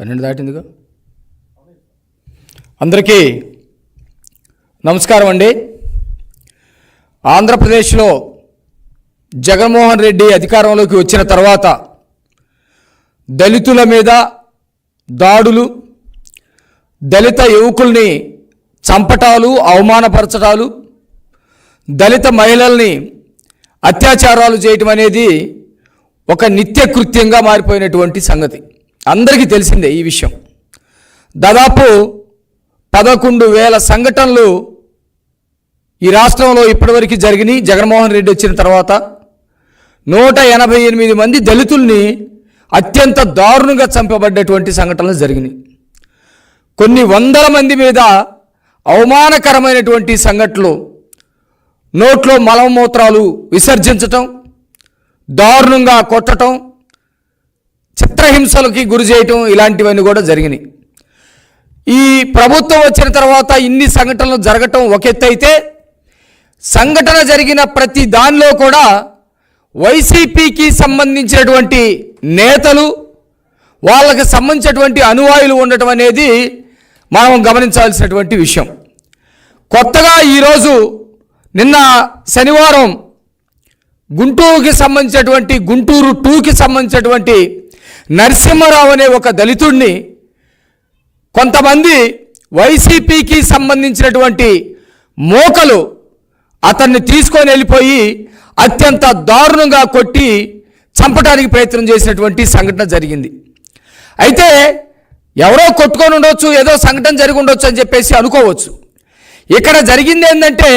పన్నెండు దాటిందిగా? అందరికీ నమస్కారం అండి. ఆంధ్రప్రదేశ్లో జగన్మోహన్ రెడ్డి అధికారంలోకి వచ్చిన తర్వాత దళితుల మీద దాడులు దళిత యువకుల్ని చంపటాలు అవమానపరచటాలు దళిత మహిళల్ని అత్యాచారాలు చేయటం అనేది ఒక నిత్యకృత్యంగా మారిపోయినటువంటి సంగతి. అందరికీ తెలిసిందే ఈ విషయం. దాదాపు పదకొండు వేల సంఘటనలు ఈ రాష్ట్రంలో ఇప్పటివరకు జరిగినాయి. జగన్మోహన్ రెడ్డి వచ్చిన తర్వాత నూట ఎనభై ఎనిమిది మంది దళితుల్ని అత్యంత దారుణంగా చంపబడ్డటువంటి సంఘటనలు జరిగినాయి. కొన్ని వందల మంది మీద అవమానకరమైనటువంటి సంఘటనలు నోట్లో మలమూత్రాలు విసర్జించటం దారుణంగా కొట్టటం చిత్రహింసలకి గురి చేయటం ఇలాంటివన్నీ కూడా జరిగినాయి. ఈ ప్రభుత్వం వచ్చిన తర్వాత ఇన్ని సంఘటనలు జరగటం ఒక ఎత్తు అయితే సంఘటన జరిగిన ప్రతి దానిలో కూడా వైసీపీకి సంబంధించినటువంటి నేతలు వాళ్ళకి సంబంధించినటువంటి అనువాయులు ఉండటం అనేది మనం గమనించాల్సినటువంటి విషయం. కొత్తగా ఈరోజు నిన్న శనివారం గుంటూరుకి సంబంధించినటువంటి గుంటూరు టూకి సంబంధించినటువంటి నరసింహారావు అనే ఒక దళితుడిని కొంతమంది వైసీపీకి సంబంధించినటువంటి మోకలు అతన్ని తీసుకొని వెళ్ళిపోయి అత్యంత దారుణంగా కొట్టి చంపడానికి ప్రయత్నం చేసినటువంటి సంఘటన జరిగింది. అయితే ఎవరో కొట్టుకొని ఉండొచ్చు ఏదో సంఘటన జరిగి ఉండొచ్చు అని చెప్పేసి అనుకోవచ్చు. ఇక్కడ జరిగింది ఏంటంటే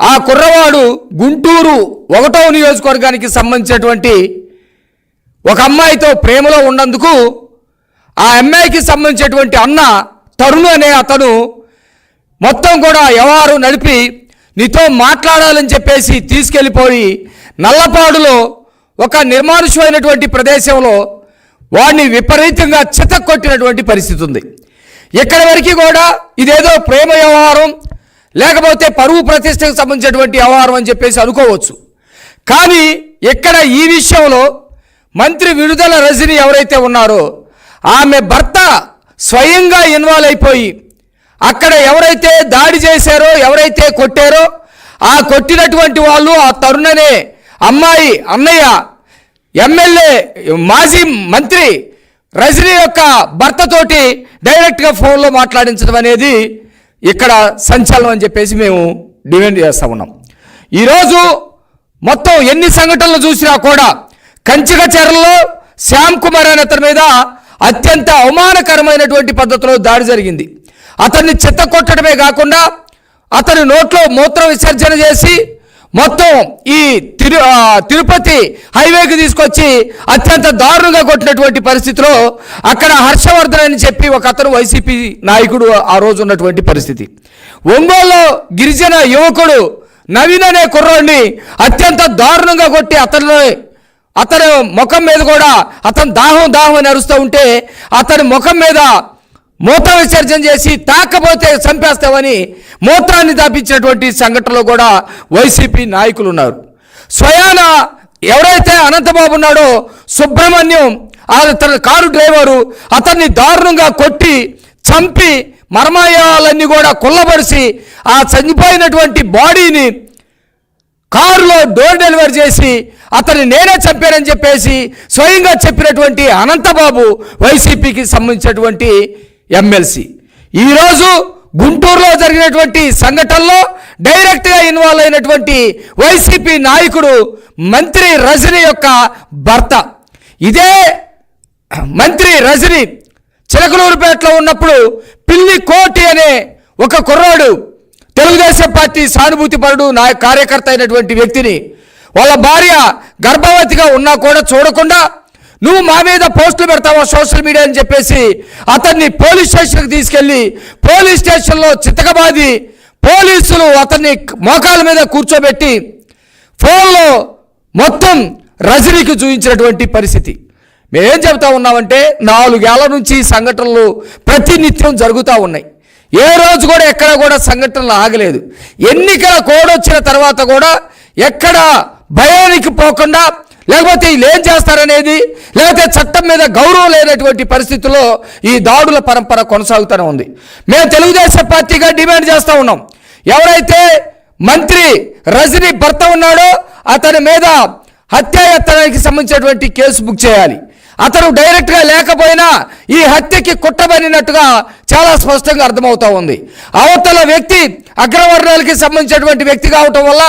ఆ కుర్రవాడు గుంటూరు ఒకటో నియోజకవర్గానికి సంబంధించినటువంటి ఒక అమ్మాయితో ప్రేమలో ఉన్నందుకు ఆ అమ్మాయికి సంబంధించినటువంటి అన్న తరుణ్ అనే అతను మొత్తం కూడా వ్యవహారం నడిపి నీతో మాట్లాడాలని చెప్పేసి తీసుకెళ్ళిపోయి నల్లపాడులో ఒక నిర్మానుషమైనటువంటి ప్రదేశంలో వాడిని విపరీతంగా చితక్కొట్టినటువంటి పరిస్థితి ఉంది. ఇక్కడి వరకు కూడా ఇదేదో ప్రేమ వ్యవహారం లేకపోతే పరువు ప్రతిష్టకు సంబంధించినటువంటి వ్యవహారం అని చెప్పేసి అనుకోవచ్చు. కానీ ఇక్కడ ఈ విషయంలో మంత్రి విడుదల రజని ఎవరైతే ఉన్నారో ఆమె భర్త స్వయంగా ఇన్వాల్వ్ అయిపోయి అక్కడ ఎవరైతే దాడి చేశారో ఎవరైతే కొట్టారో ఆ కొట్టినటువంటి వాళ్ళు ఆ తరుణనే అమ్మాయి అన్నయ్య ఎమ్మెల్యే మాజీ మంత్రి రజనీ యొక్క భర్తతోటి డైరెక్ట్గా ఫోన్లో మాట్లాడించడం అనేది ఇక్కడ సంచలనం అని చెప్పేసి మేము డిమాండ్ చేస్తూ ఉన్నాం. ఈరోజు మొత్తం ఎన్ని సంఘటనలు చూసినా కూడా కంచిక చెరలో శ్యామ్ కుమార్ అనే అతని మీద అత్యంత అవమానకరమైనటువంటి పద్ధతిలో దాడి జరిగింది. అతన్ని చిత్త కొట్టడమే కాకుండా అతని నోట్లో మూత్ర విసర్జన చేసి మొత్తం ఈ తిరు తిరుపతి హైవేకి తీసుకొచ్చి అత్యంత దారుణంగా కొట్టినటువంటి పరిస్థితిలో అక్కడ హర్షవర్ధన్ అని చెప్పి ఒక అతను వైసీపీ నాయకుడు ఆ రోజు ఉన్నటువంటి పరిస్థితి. ఒంగోలులో గిరిజన యువకుడు నవీన్ అనే కుర్రాడిని అత్యంత దారుణంగా కొట్టి అతనిలో అతని ముఖం మీద కూడా అతను దాహం దాహం అని అరుస్తూ ఉంటే అతని ముఖం మీద మూత్ర విసర్జన చేసి తాకపోతే చంపేస్తామని మూత్రాన్ని దాపించినటువంటి సంఘటనలో కూడా వైసీపీ నాయకులు ఉన్నారు. స్వయాన ఎవరైతే అనంతబాబు ఉన్నాడో సుబ్రహ్మణ్యం అతని కారు డ్రైవరు అతన్ని దారుణంగా కొట్టి చంపి మర్మాయాలన్నీ కూడా కుల్లబరిసి ఆ చనిపోయినటువంటి బాడీని కారులో డోర్ డెలివరీ చేసి అతన్ని నేనే చంపానని చెప్పేసి స్వయంగా చెప్పినటువంటి అనంతబాబు వైసీపీకి సంబంధించినటువంటి ఎమ్మెల్సీ. ఈరోజు గుంటూరులో జరిగినటువంటి సంఘటనలో డైరెక్ట్గా ఇన్వాల్వ్ అయినటువంటి వైసీపీ నాయకుడు మంత్రి రజని యొక్క భర్త. ఇదే మంత్రి రజని చిలకలూరుపేటలో ఉన్నప్పుడు పిల్లి కోటి అనే ఒక కుర్రాడు తెలుగుదేశం పార్టీ సానుభూతి పరుడు నా కార్యకర్త అయినటువంటి వ్యక్తిని వాళ్ళ భార్య గర్భవతిగా ఉన్నా కూడా చూడకుండా నువ్వు మా మీద పోస్టులు పెడతావా సోషల్ మీడియా అని చెప్పేసి అతన్ని పోలీస్ స్టేషన్కి తీసుకెళ్ళి పోలీస్ స్టేషన్లో చితకబాది పోలీసులు అతన్ని మోకాల మీద కూర్చోబెట్టి ఫోన్లో మొత్తం రజనీకి చూపించినటువంటి పరిస్థితి. మేమేం చెబుతా ఉన్నామంటే నాలుగేళ్ళ నుంచి ఈ సంఘటనలు ప్రతినిత్యం జరుగుతూ ఉన్నాయి. ఏ రోజు కూడా ఎక్కడ కూడా సంఘటనలు ఆగలేదు. ఎన్నికల కోడ్ వచ్చిన తర్వాత కూడా ఎక్కడ భయానికి పోకుండా లేకపోతే వీళ్ళు ఏం చేస్తారనేది లేకపోతే చట్టం మీద గౌరవం లేనటువంటి పరిస్థితుల్లో ఈ దాడుల పరంపర కొనసాగుతూనే ఉంది. మేము తెలుగుదేశం పార్టీగా డిమాండ్ చేస్తూ ఉన్నాం. ఎవరైతే మంత్రి రజనీ భర్త ఉన్నాడో అతని మీద హత్యాయత్నానికి సంబంధించినటువంటి కేసు బుక్ చేయాలి. అతను డైరెక్ట్గా లేకపోయినా ఈ హత్యకి కుట్టబడినట్టుగా చాలా స్పష్టంగా అర్థమవుతా ఉంది. అవతల వ్యక్తి అగ్రవర్ణాలకి సంబంధించినటువంటి వ్యక్తి కావటం వల్ల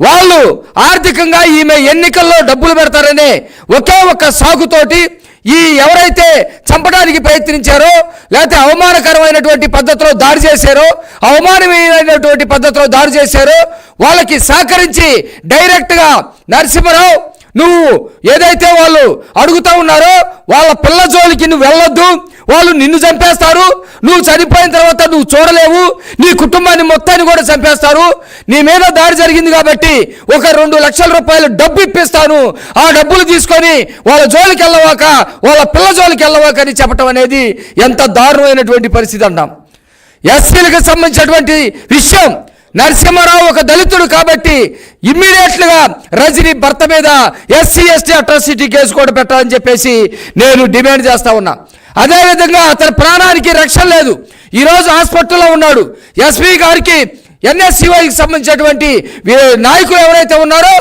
వాళ్ళు ఆర్థికంగా ఈమె ఎన్నికల్లో డబ్బులు పెడతారనే ఒకే ఒక్క సాగుతోటి ఈ ఎవరైతే చంపడానికి ప్రయత్నించారో లేకపోతే అవమానకరమైనటువంటి పద్ధతిలో దాడి చేశారో అవమానమైనటువంటి పద్ధతిలో దాడి చేశారో వాళ్ళకి సహకరించి డైరెక్ట్గా నరసింహరావు నువ్వు ఏదైతే వాళ్ళు అడుగుతా ఉన్నారో వాళ్ళ పిల్ల జోలికి నువ్వు వెళ్ళొద్దు. వాళ్ళు నిన్ను చంపేస్తారు. నువ్వు చనిపోయిన తర్వాత నువ్వు చూడలేవు. నీ కుటుంబాన్ని మొత్తాన్ని కూడా చంపేస్తారు. నీ మీద దాడి జరిగింది కాబట్టి ఒక రెండు లక్షల రూపాయలు డబ్బు ఇప్పిస్తాను. ఆ డబ్బులు తీసుకొని వాళ్ళ జోలికి వెళ్ళవాక వాళ్ళ పిల్ల జోలికి వెళ్ళవాక అని చెప్పటం అనేది ఎంత దారుణమైనటువంటి పరిస్థితి అన్నాం. ఎస్సీలకు సంబంధించినటువంటి విషయం నరసింహారావు ఒక దళితుడు కాబట్టి ఇమ్మీడియట్లుగా రజనీ భర్త మీద ఎస్సీ ఎస్టీ అట్రాసిటీ కేసు కూడా పెట్టాలని చెప్పేసి నేను డిమాండ్ చేస్తా ఉన్నా. అదేవిధంగా అతని ప్రాణానికి రక్షణ లేదు. ఈరోజు హాస్పిటల్లో ఉన్నాడు. ఎస్పీ గారికి ఎన్ఎస్సీవైకి సంబంధించినటువంటి నాయకులు ఎవరైతే ఉన్నారో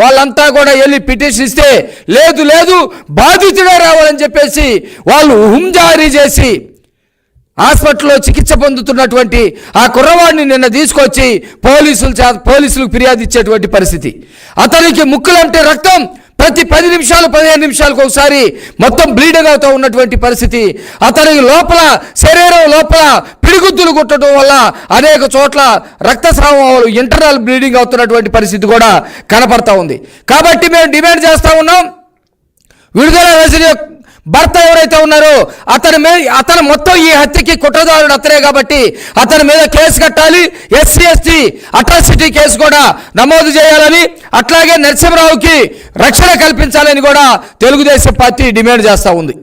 వాళ్ళంతా కూడా వెళ్ళి పిటిషన్ ఇస్తే లేదు లేదు బాధితుడే రావాలని చెప్పేసి వాళ్ళు హుంజారీ చేసి హాస్పిటల్లో చికిత్స పొందుతున్నటువంటి ఆ కుర్రవాడిని నిన్న తీసుకొచ్చి పోలీసులు చే- పోలీసులకు ఫిర్యాదు ఇచ్చేటువంటి పరిస్థితి. అతనికి ముక్కులంటే రక్తం. ప్రతి పది నిమిషాలు పదిహేను నిమిషాలకు ఒకసారి మొత్తం బ్లీడింగ్ అవుతూ ఉన్నటువంటి పరిస్థితి. అతనికి లోపల శరీరం లోపల పిడిగుద్దులు కుట్టడం వల్ల అనేక చోట్ల రక్తస్రావం ఇంటర్నల్ బ్లీడింగ్ అవుతున్నటువంటి పరిస్థితి కూడా కనపడతా ఉంది. కాబట్టి మేము డిమాండ్ చేస్తూ ఉన్నాం. విడుదల వేసిన యొక్క భర్త ఎవరైతే ఉన్నారో అతని మీద అతను మొత్తం ఈ హత్యకి కుట్రదారుడు అతనే కాబట్టి అతని మీద కేసు కట్టాలి. ఎస్సీ ఎస్టీ అట్రాసిటీ కేసు కూడా నమోదు చేయాలని అట్లాగే నరసింహరావుకి రక్షణ కల్పించాలని కూడా తెలుగుదేశం పార్టీ డిమాండ్ చేస్తూ ఉంది.